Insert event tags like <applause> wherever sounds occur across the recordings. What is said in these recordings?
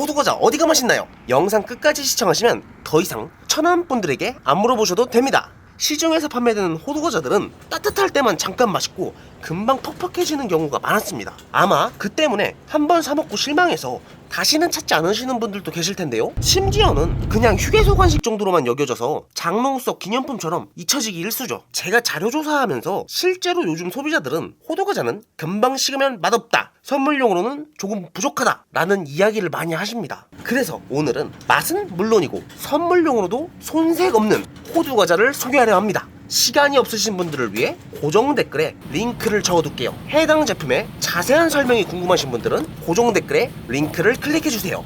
호두과자 어디가 맛있나요? 영상 끝까지 시청하시면 더 이상 천안 분들에게 안 물어보셔도 됩니다. 시중에서 판매되는 호두과자들은 따뜻할 때만 잠깐 맛있고 금방 퍽퍽해지는 경우가 많았습니다. 아마 그 때문에 한 번 사먹고 실망해서 다시는 찾지 않으시는 분들도 계실 텐데요. 심지어는 그냥 휴게소 간식 정도로만 여겨져서 장롱 속 기념품처럼 잊혀지기 일쑤죠. 제가 자료 조사하면서 실제로 요즘 소비자들은 호두과자는 금방 식으면 맛없다. 선물용으로는 조금 부족하다. 라는 이야기를 많이 하십니다. 그래서 오늘은 맛은 물론이고 선물용으로도 손색 없는 호두과자를 소개하려 합니다. 시간이 없으신 분들을 위해 고정 댓글에 링크를 적어둘게요. 해당 제품의 자세한 설명이 궁금하신 분들은 고정 댓글에 링크를 클릭해주세요.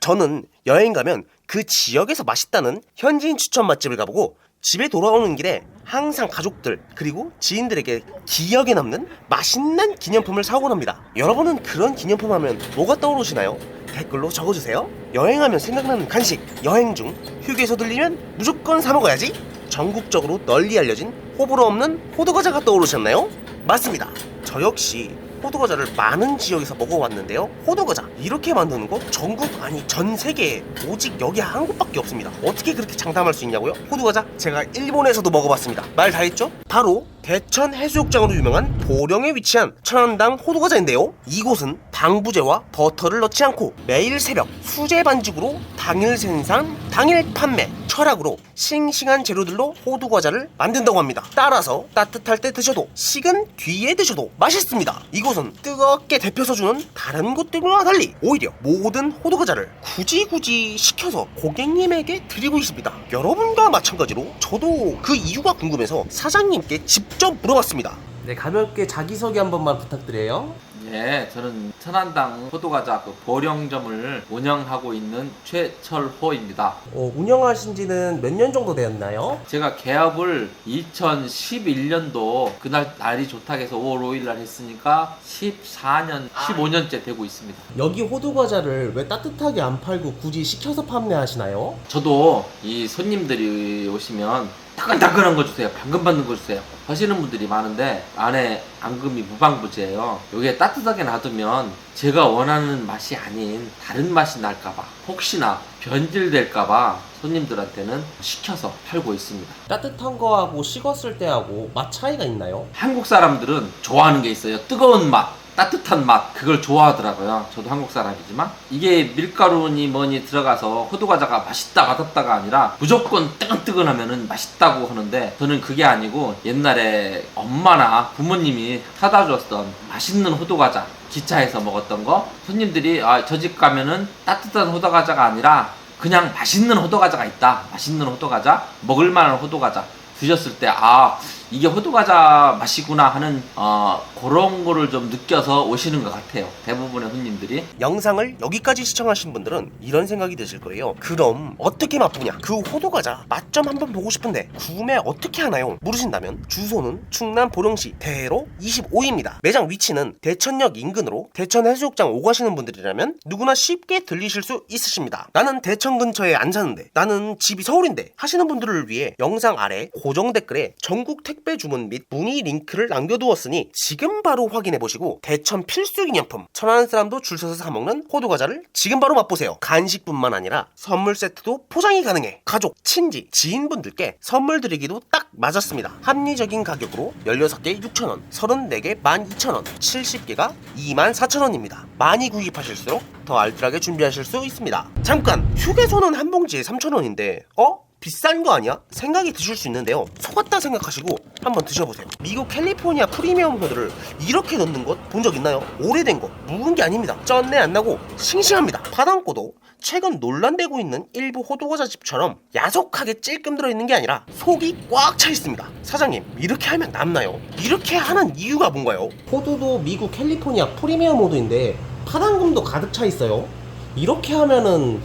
저는 여행 가면 그 지역에서 맛있다는 현지인 추천 맛집을 가보고 집에 돌아오는 길에 항상 가족들 그리고 지인들에게 기억에 남는 맛있는 기념품을 사오곤 합니다. 여러분은 그런 기념품 하면 뭐가 떠오르시나요? 댓글로 적어주세요. 여행하면 생각나는 간식, 여행 중 휴게소 들리면 무조건 사 먹어야지. 전국적으로 널리 알려진 호불호 없는 호두과자가 떠오르셨나요? 맞습니다. 저 역시 호두과자를 많은 지역에서 먹어왔는데요. 호두과자 이렇게 만드는 거 전국 아니 전 세계에 오직 여기 한 곳밖에 없습니다. 어떻게 그렇게 장담할 수 있냐고요? 호두과자 제가 일본에서도 먹어봤습니다. 말 다 했죠? 바로 대천 해수욕장으로 유명한 보령에 위치한 천안당 호두과자인데요. 이곳은 방부제와 버터를 넣지 않고 매일 새벽 수제 반죽으로 당일 생산, 당일 판매 철학으로 싱싱한 재료들로 호두과자를 만든다고 합니다. 따라서 따뜻할 때 드셔도 식은 뒤에 드셔도 맛있습니다. 이곳은 뜨겁게 데펴서 주는 다른 곳들과 달리 오히려 모든 호두과자를 굳이 굳이 시켜서 고객님에게 드리고 있습니다. 여러분과 마찬가지로 저도 그 이유가 궁금해서 사장님께 직접 물어봤습니다. 네, 가볍게 자기소개 한 번만 부탁드려요. 예, 저는 천안당 호두과자 그 보령점을 운영하고 있는 최철호입니다. 어, 운영하신 지는 몇 년 정도 되었나요? 제가 개업을 2011년도 그날 날이 좋다 해서 5월 5일 날 했으니까 14년, 15년째 되고 있습니다. 여기 호두과자를 왜 따뜻하게 안 팔고 굳이 시켜서 판매하시나요? 저도 이 손님들이 오시면 따끈따끈한 거 주세요. 방금 받는 거 주세요. 하시는 분들이 많은데 안에 앙금이 무방부제예요. 여기에 따뜻하게 놔두면 제가 원하는 맛이 아닌 다른 맛이 날까봐 혹시나 변질될까봐 손님들한테는 시켜서 팔고 있습니다. 따뜻한 거하고 식었을 때하고 맛 차이가 있나요? 한국 사람들은 좋아하는 게 있어요. 뜨거운 맛, 따뜻한 맛, 그걸 좋아하더라고요. 저도 한국 사람이지만. 이게 밀가루니 뭐니 들어가서 호두과자가 맛있다, 맛없다가 아니라 무조건 뜨끈뜨끈하면은 맛있다고 하는데 저는 그게 아니고 옛날에 엄마나 부모님이 사다 줬던 맛있는 호두과자, 기차에서 먹었던 거 손님들이 아, 저 집 가면은 따뜻한 호두과자가 아니라 그냥 맛있는 호두과자가 있다. 맛있는 호두과자, 먹을만한 호두과자. 드셨을 때, 아, 이게 호두과자 맛이구나 하는, 어, 그런 거를 좀 느껴서 오시는 것 같아요. 대부분의 손님들이. 영상을 여기까지 시청하신 분들은 이런 생각이 드실 거예요. 그럼 어떻게 맛보냐? 그 호두과자 맛 좀 한번 보고 싶은데 구매 어떻게 하나요? 물으신다면 주소는 충남 보령시 대로 25입니다. 매장 위치는 대천역 인근으로 대천 해수욕장 오가시는 분들이라면 누구나 쉽게 들리실 수 있으십니다. 나는 대천 근처에 안 사는데 나는 집이 서울인데 하시는 분들을 위해 영상 아래 고정 댓글에 전국 택배 주문 및 문의 링크를 남겨두었으니 지금 바로 확인해 보시고 대천 필수 기념품 천안 사람도 줄 서서 사 먹는 호두 과자를 지금 바로 맛보세요. 간식뿐만 아니라 선물 세트도 포장이 가능해. 가족, 친지, 지인분들께 선물 드리기도 딱 맞았습니다. 합리적인 가격으로 16개 6,000원, 34개 12,000원, 70개가 24,000원입니다. 많이 구입하실수록 더 알뜰하게 준비하실 수 있습니다. 잠깐! 휴게소는 한 봉지에 3,000원인데 어? 비싼 거 아니야? 생각이 드실 수 있는데요. 속았다 생각하시고 한번 드셔보세요. 미국 캘리포니아 프리미엄 호두를 이렇게 넣는 것 본 적 있나요? 오래된 거, 묵은 게 아닙니다. 쩐내 안 나고 싱싱합니다. 파당고도 최근 논란되고 있는 일부 호두과자 집처럼 야속하게 찔끔 들어있는 게 아니라 속이 꽉 차 있습니다. 사장님, 이렇게 하면 남나요? 이렇게 하는 이유가 뭔가요? 호두도 미국 캘리포니아 프리미엄 호두인데 파당금도 가득 차 있어요. 이렇게 하면은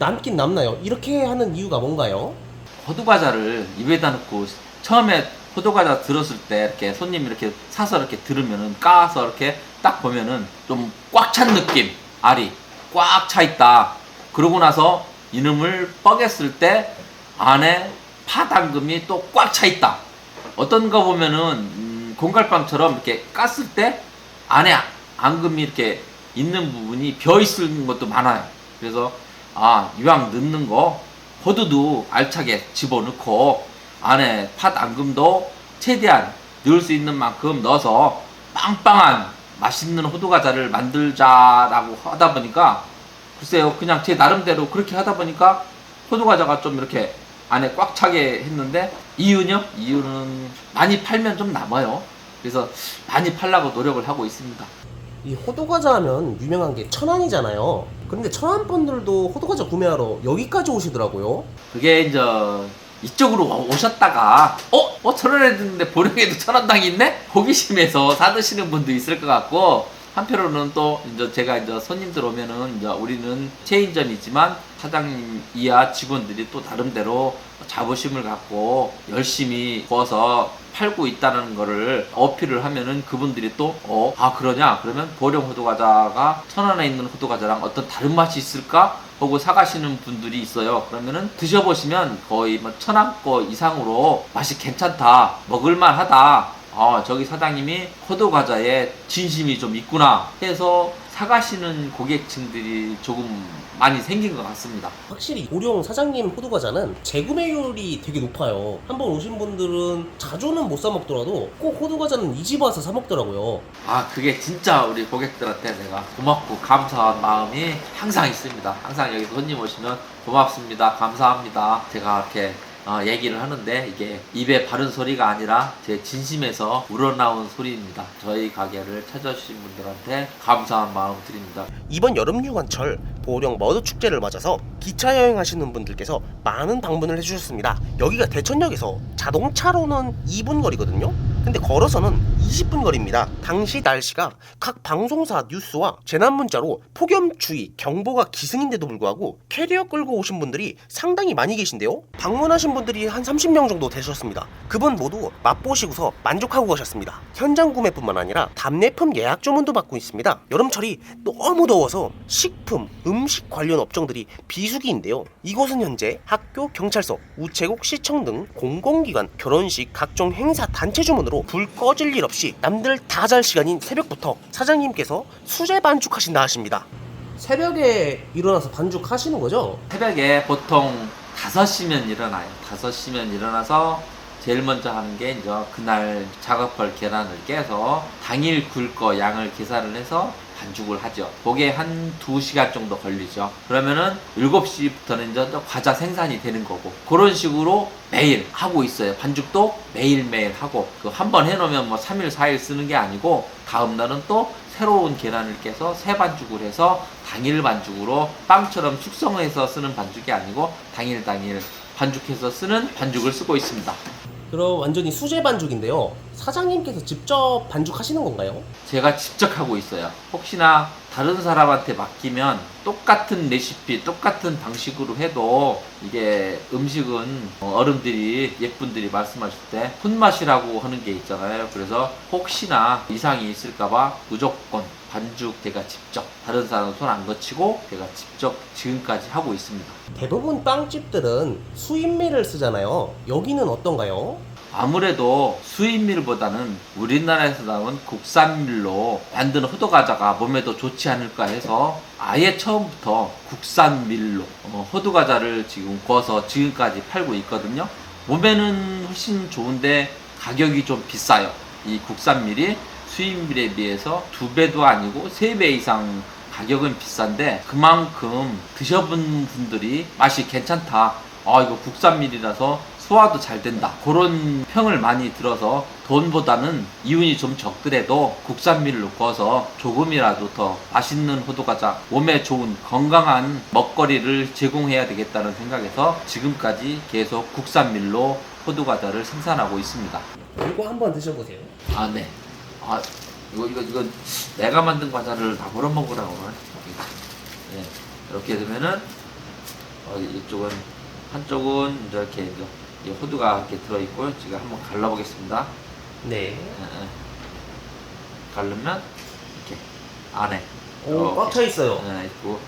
남긴 남나요? 이렇게 하는 이유가 뭔가요? 호두과자를 입에다 넣고 처음에 호두과자 들었을 때 이렇게 손님 이렇게 사서 이렇게 들으면은 까서 이렇게 딱 보면은 좀 꽉 찬 느낌 알이 꽉 차 있다 그러고 나서 이놈을 뻐겠을 때 안에 파당금이 또 꽉 차 있다 어떤 거 보면은 음, 음, 공갈빵처럼 이렇게 깠을 때 안에 앙금이 이렇게 있는 부분이 비어 있는 것도 많아요. 그래서 아 이왕 넣는 거 호두도 알차게 집어넣고 안에 팥 앙금도 최대한 넣을 수 있는 만큼 넣어서 빵빵한 맛있는 호두 과자를 만들자라고 하다 보니까 글쎄요 그냥 제 나름대로 그렇게 하다 보니까 호두 과자가 좀 이렇게 안에 꽉 차게 했는데 이유는요? 이유는 많이 팔면 좀 남아요. 그래서 많이 팔라고 노력을 하고 있습니다. 이 호두과자 하면 유명한 게 천안이잖아요. 그런데 천안 분들도 호두과자 구매하러 여기까지 오시더라고요. 그게 이제 이쪽으로 오셨다가 어? 어 천원에 듣는데 보령에도 천원당이 있네? 호기심에서 사드시는 분도 있을 것 같고 한편으로는 또 이제 제가 이제 손님들 오면은 이제 우리는 체인점이지만 사장님 이하 직원들이 또 나름대로 자부심을 갖고 열심히 구워서 팔고 있다는 거를 어필을 하면은 그분들이 또 어, 아 그러냐? 그러면 보령 호두과자가 천안에 있는 호두과자랑 어떤 다른 맛이 있을까? 하고 사가시는 분들이 있어요. 그러면은 드셔보시면 거의 뭐 천안 거 이상으로 맛이 괜찮다, 먹을만 하다. 아 저기 사장님이 호두 과자에 진심이 좀 있구나 해서 사가시는 고객층들이 조금 많이 생긴 것 같습니다. 확실히 오룡 사장님 호두과자는 재구매율이 되게 높아요. 한번 오신 분들은 자주는 못 사 먹더라도 꼭 호두과자는 이 집 와서 사 먹더라고요. 아 그게 진짜 우리 고객들한테 내가 고맙고 감사한 마음이 항상 있습니다. 항상 여기 손님 오시면 고맙습니다, 감사합니다. 제가 이렇게 어, 얘기를 하는데 이게 입에 바른 소리가 아니라 제 진심에서 우러나온 소리입니다. 저희 가게를 찾아주신 분들한테 감사한 마음 드립니다. 이번 여름 휴관철 보령 머드 축제를 맞아서 기차 여행 하시는 분들께서 많은 방문을 해주셨습니다. 여기가 대천역에서 자동차로는 2분 거리거든요. 근데 걸어서는 20분 거리입니다. 당시 날씨가 각 방송사 뉴스와 재난 문자로 폭염 주의 경보가 기승인데도 불구하고 캐리어 끌고 오신 분들이 상당히 많이 계신데요. 방문하신 분들이 한 30명 정도 되셨습니다. 그분 모두 맛보시고서 만족하고 가셨습니다. 현장 구매뿐만 아니라 답례품 예약 주문도 받고 있습니다. 여름철이 너무 더워서 식품, 음식 관련 업종들이 비수 기인데요. 이곳은 현재 학교, 경찰서, 우체국, 시청 등 공공기관, 결혼식, 각종 행사 단체 주문으로 불 꺼질 일 없이 남들 다 잘 시간인 새벽부터 사장님께서 수제 반죽하신다 하십니다. 새벽에 일어나서 반죽하시는 거죠? 새벽에 보통 5시면 일어나요. 5시면 일어나서 제일 먼저 하는 게 이제 그날 작업할 계란을 깨서 당일 굴 거 양을 계산을 해서 반죽을 하죠. 그게 한 2시간 정도 걸리죠. 그러면은 7시부터는 이제 또 과자 생산이 되는 거고 그런 식으로 매일 하고 있어요. 반죽도 매일매일 하고 그한번 해놓으면 뭐 3일, 4일 쓰는 게 아니고 다음 날은 또 새로운 계란을 깨서 새 반죽을 해서 당일 반죽으로 빵처럼 숙성해서 쓰는 반죽이 아니고 당일 당일 반죽해서 쓰는 반죽을 쓰고 있습니다. 그럼 완전히 수제 반죽인데요. 사장님께서 직접 반죽하시는 건가요? 제가 직접 하고 있어요. 혹시나 다른 사람한테 맡기면 똑같은 레시피, 똑같은 방식으로 해도 이게 음식은 어른들이, 예쁜들이 말씀하실 때 손맛이라고 하는 게 있잖아요. 그래서 혹시나 이상이 있을까봐 무조건 반죽 제가 직접, 다른 사람은 손안 거치고 제가 직접 지금까지 하고 있습니다. 대부분 빵집들은 수입밀을 쓰잖아요. 여기는 어떤가요? 아무래도 수입밀보다는 우리나라에서 나온 국산밀로 만든 호두과자가 몸에도 좋지 않을까 해서 아예 처음부터 국산밀로 어, 호두과자를 지금 구워서 지금까지 팔고 있거든요. 몸에는 훨씬 좋은데 가격이 좀 비싸요. 이 국산밀이 수입밀에 비해서 두 배도 아니고 세 배 이상 가격은 비싼데 그만큼 드셔본 분들이 맛이 괜찮다. 아 이거 국산밀이라서 소화도 잘 된다. 그런 평을 많이 들어서 돈보다는 이윤이 좀 적더라도 국산밀로 구워서 조금이라도 더 맛있는 호두과자, 몸에 좋은 건강한 먹거리를 제공해야 되겠다는 생각에서 지금까지 계속 국산밀로 호두과자를 생산하고 있습니다. 이거 한번 드셔보세요. 아, 네. 아, 이거, 이거, 이거, 내가 만든 과자를 다 벌어 먹으라고. 네. 이렇게 되면은, 어, 이쪽은, 한쪽은 이렇게, 호두가 이렇게 들어있고요. 제가 한번 갈라보겠습니다. 네. 예, 예. 갈르면 이렇게 안에 오, 꽉 차 있어요. 네, 예, 있고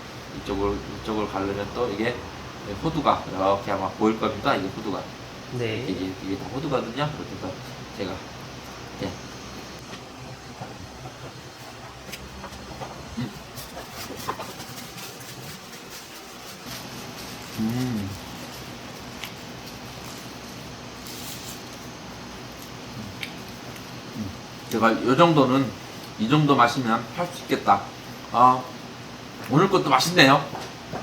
이쪽을 이쪽을 갈르면 또 이게 호두가 이렇게 아마 보일 겁니다. 이게 호두가. 네. 이게 이게 다 호두거든요. 이렇게 해서 제가 이렇게 음. 제가 요 정도는 이 정도 마시면 할 수 있겠다. 아 오늘 것도 맛있네요.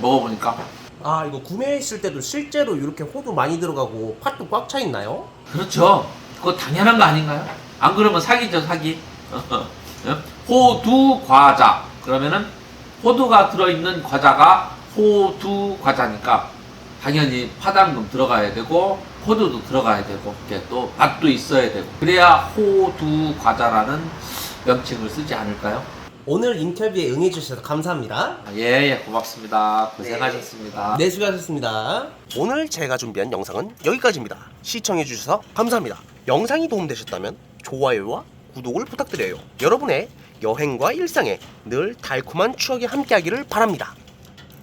먹어보니까 아 이거 구매했을 때도 실제로 이렇게 호두 많이 들어가고 팥도 꽉 차 있나요? 그렇죠. 그거 당연한 거 아닌가요? 안 그러면 사기죠 사기. <laughs> 호두 과자 그러면은 호두가 들어있는 과자가 호두 과자니까 당연히 파당금 들어가야 되고 호두도 들어가야 되고 또 맛도 있어야 되고 그래야 호두 과자라는 명칭을 쓰지 않을까요? 오늘 인터뷰에 응해주셔서 감사합니다. 아, 예, 예, 고맙습니다. 고생하셨습니다. 네 수고하셨습니다. 오늘 제가 준비한 영상은 여기까지입니다. 시청해주셔서 감사합니다. 영상이 도움되셨다면 좋아요와 구독을 부탁드려요. 여러분의 여행과 일상에 늘 달콤한 추억이 함께하기를 바랍니다.